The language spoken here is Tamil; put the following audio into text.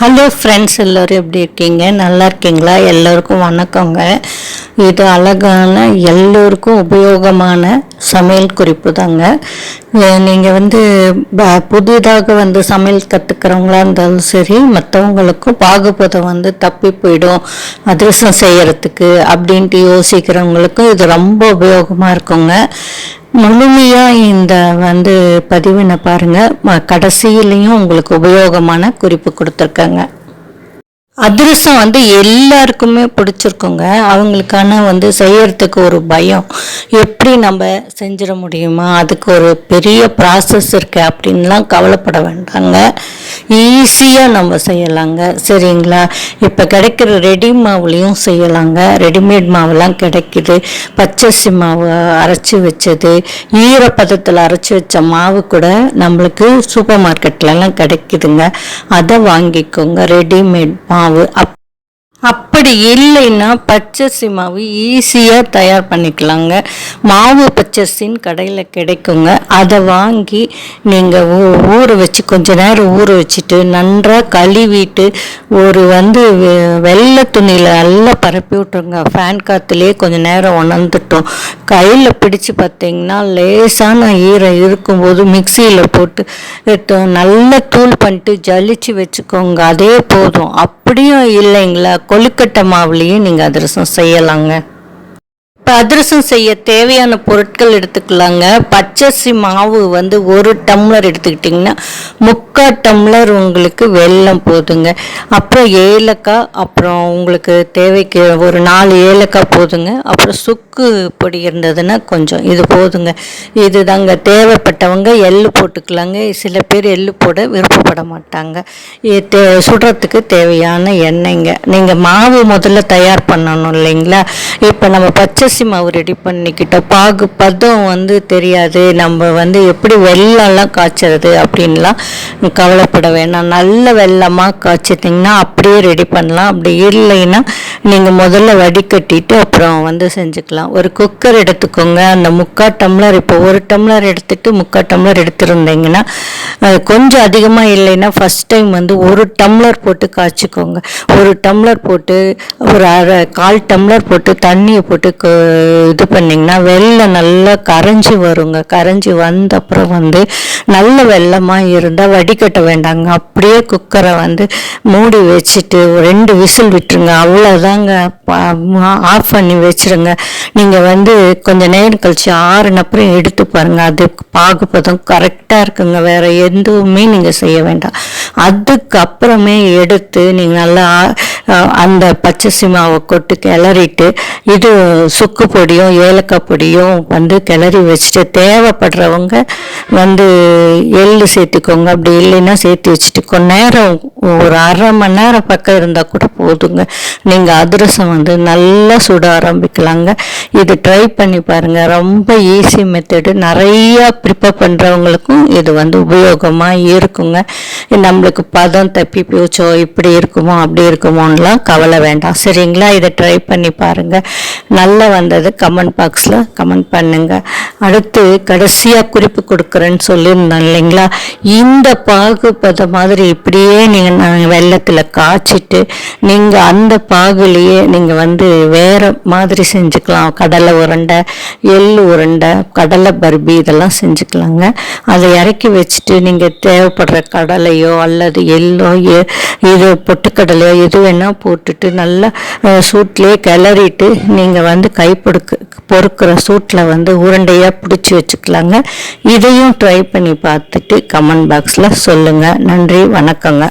ஹலோ ஃப்ரெண்ட்ஸ் எல்லோரும் எப்படி இருக்கீங்க? நல்லா இருக்கீங்களா? எல்லோருக்கும் வணக்கங்க. இது அழகான எல்லோருக்கும் உபயோகமான சமையல் குறிப்பு தாங்க. நீங்கள் வந்து ப- புதிதாக வந்து சமையல் கற்றுக்கிறவங்களா இருந்தாலும் சரி மற்றவங்களுக்கும் பாகுபதம் வந்து தப்பி போயிடும். அதிரசம் செய்கிறதுக்கு அப்படின்ட்டு யோசிக்கிறவங்களுக்கும் இது ரொம்ப உபயோகமாக இருக்குங்க. முழுமையாக இந்த வந்து பதிவினை பாருங்கள் கடைசியிலையும் உங்களுக்கு உபயோகமான குறிப்பு கொடுத்துருக்காங்க. அதிரசம் வந்து எல்லாருக்குமே பிடிச்சிருக்குங்க. அவங்களுக்கான வந்து செய்யறதுக்கு ஒரு பயம். எப்படி நம்ம செஞ்சிட முடியுமா? அதுக்கு ஒரு பெரிய ப்ராசஸ் இருக்குது அப்படின்லாம் கவலைப்பட வேண்டாங்க. ஈஸியாக நம்ம செய்யலாங்க. சரிங்களா? இப்போ கிடைக்கிற ரெடி மாவுலேயும் செய்யலாங்க. ரெடிமேட் மாவுலாம் கிடைக்கிது. பச்சரிசி மாவு அரைச்சி வச்சது. ஈரப்பதத்தில் அரைச்சி வச்ச மாவு கூட நம்மளுக்கு சூப்பர் மார்க்கெட்லலாம் கிடைக்குதுங்க. அதை வாங்கிக்கோங்க. ரெடிமேட் மாவு. அப் அப்படி இல்லைன்னா பச்சரிசி மாவு ஈஸியாக தயார் பண்ணிக்கலாங்க. மாவு பச்சரிசின்னு கடையில் கிடைக்குங்க. அதை வாங்கி நீங்கள் ஊற வச்சு கொஞ்ச நேரம் ஊற வச்சுட்டு நன்றாக கழுவிட்டு ஒரு வந்து வெ- வெள்ளை துணியில் நல்லா பரப்பி விட்ருங்க ஃபேன் காற்றுலேயே கொஞ்ச நேரம் உணர்ந்துட்டோம். கையில் பிடிச்சி பார்த்தீங்கன்னா லேசான ஈரம் இருக்கும்போது மிக்சியில் போட்டு எடுத்து நல்லா தூள் பண்ணிட்டு ஜலிச்சு வச்சுக்கோங்க. அதே போதும். அப்படியும் இல்லைங்களா? கொழுக்கட்டை மாவுலேயும் நீங்கள் அதிரசம் செய்யலாங்க. இப்போ அதிரசம் செய்ய தேவையான பொருட்கள் எடுத்துக்கலாங்க. பச்சரிசி மாவு வந்து ஒரு டம்ளர் எடுத்துக்கிட்டிங்கன்னா முக்கால் டம்ளர் உங்களுக்கு வெல்லம் போதுங்க. அப்புறம் ஏலக்காய் அப்புறம் உங்களுக்கு தேவைக்கு ஒரு நாலு ஏலக்காய் போதுங்க. அப்புறம் சுக்கு பொடி இருந்ததுன்னா கொஞ்சம் இது போதுங்க. இது தாங்க தேவைப்பட்டவங்க எள்ளு போட்டுக்கலாங்க. சில பேர் எள்ளு போட விருப்பப்பட மாட்டாங்க. இது தே சுடுறதுக்கு தேவையான எண்ணெய்ங்க. நீங்கள் மாவு முதல்ல தயார் பண்ணணும் இல்லைங்களா? இப்போ நம்ம பச்சரிசி மாவு ரெடி பண்ணிக்கிட்டோம் பாகு பதம் வந்து தெரியாது. நம்ம வந்து எப்படி வெள்ளம்லாம் காய்ச்சறது அப்படின்லாம் கவலைப்பட வேணாம். நல்ல வெள்ளமாக காய்ச்சிட்டிங்கன்னா அப்படியே ரெடி பண்ணலாம். அப்படி இல்லைன்னா நீங்கள் முதல்ல வடிகட்டிட்டு அப்புறம் வந்து செஞ்சுக்கலாம். ஒரு குக்கர் எடுத்துக்கோங்க. அந்த முக்கால் டம்ளர் இப்போ ஒரு டம்ளர் எடுத்துட்டு முக்கால் டம்ளர் எடுத்துருந்தீங்கன்னா கொஞ்சம் அதிகமாக இல்லைன்னா ஃபஸ்ட் டைம் வந்து ஒரு டம்ளர் போட்டு காய்ச்சிக்கோங்க. ஒரு டம்ளர் போட்டு ஒரு அரை கால் டம்ளர் போட்டு தண்ணியை போட்டு க- இது பண்ணிங்கன்னா வெள்ளம் நல்லா கரைஞ்சி வருங்க. கரைஞ்சி வந்த அப்புறம் வந்து நல்ல வெள்ளமாக இருந்தால் வடிகட்ட வேண்டாங்க. அப்படியே குக்கரை வந்து மூடி வச்சுட்டு ஒரு ரெண்டு விசில் விட்டுருங்க. அவ்வளோதாங்க ஆஃப் பண்ணி வச்சிருங்க. நீங்கள் வந்து கொஞ்சம் நேரம் கழிச்சு ஆறுனப்புறம் எடுத்து பாருங்கள் அது பாகுபதம் கரெக்டாக இருக்குங்க. வேறு எதுவுமே நீங்கள் செய்ய வேண்டாம். அதுக்கப்புறமே எடுத்து நீங்கள் நல்லா அந்த பச்சரிசி மாவை கொட்டு கிளறிட்டு இது சுக்கு பொடியும் ஏலக்காய் பொடியும் வந்து கிளறி வச்சுட்டு தேவைப்படுறவங்க வந்து எள்ளு சேர்த்துக்கோங்க. அப்படி இல்லைன்னா சேர்த்து வச்சுட்டு கொஞ்ச நேரம் ஒரு அரை மணி நேரம் பக்கம் இருந்தால் கூட போதுங்க. நீங்கள் அதிரசம் வந்து நல்லா சுட ஆரம்பிக்கலாங்க. இது ட்ரை பண்ணி பாருங்கள் ரொம்ப ஈஸி மெத்தடு நிறையா ப்ரிப்பேர் பண்ணுறவங்களுக்கும் இது வந்து உபயோகமாக இருக்குங்க. நம்ம நம்மளுக்கு பதம் தப்பி போச்சோ இப்படி இருக்குமோ அப்படி இருக்குமோன்னெலாம் கவலை வேண்டாம். சரிங்களா? இதை ட்ரை பண்ணி பாருங்கள் நல்லா வந்தது. கமெண்ட் பாக்ஸில் கமெண்ட் பண்ணுங்கள் அடுத்து கடைசியாக குறிப்பு கொடுக்குறேன்னு சொல்லியிருந்தேன் இல்லைங்களா? இந்த பாகுபத மாதிரி இப்படியே நீங்கள் நாங்கள் வெள்ளத்தில் காய்ச்சிட்டு நீங்கள் அந்த பாகுலேயே நீங்கள் வந்து வேறு மாதிரி செஞ்சுக்கலாம். கடலை உருண்டை எள் உருண்டை கடலை பர்பி இதெல்லாம் செஞ்சுக்கலாங்க. அதை இறக்கி வச்சுட்டு நீங்கள் தேவைப்படுற கடலையோ அல்லது எல்லோ இது பொட்டுக்கடலையோ எது வேணால் போட்டுட்டு நல்லா சூட்லேயே கிளறிட்டு நீங்கள் வந்து கைப்பொடுக்கு பொறுக்கிற சூட்டில் வந்து உருண்டையாக பிடிச்சி வச்சுக்கலாங்க. இதையும் ட்ரை பண்ணி பார்த்துட்டு கமெண்ட் பாக்ஸில் சொல்லுங்கள் நன்றி வணக்கங்க.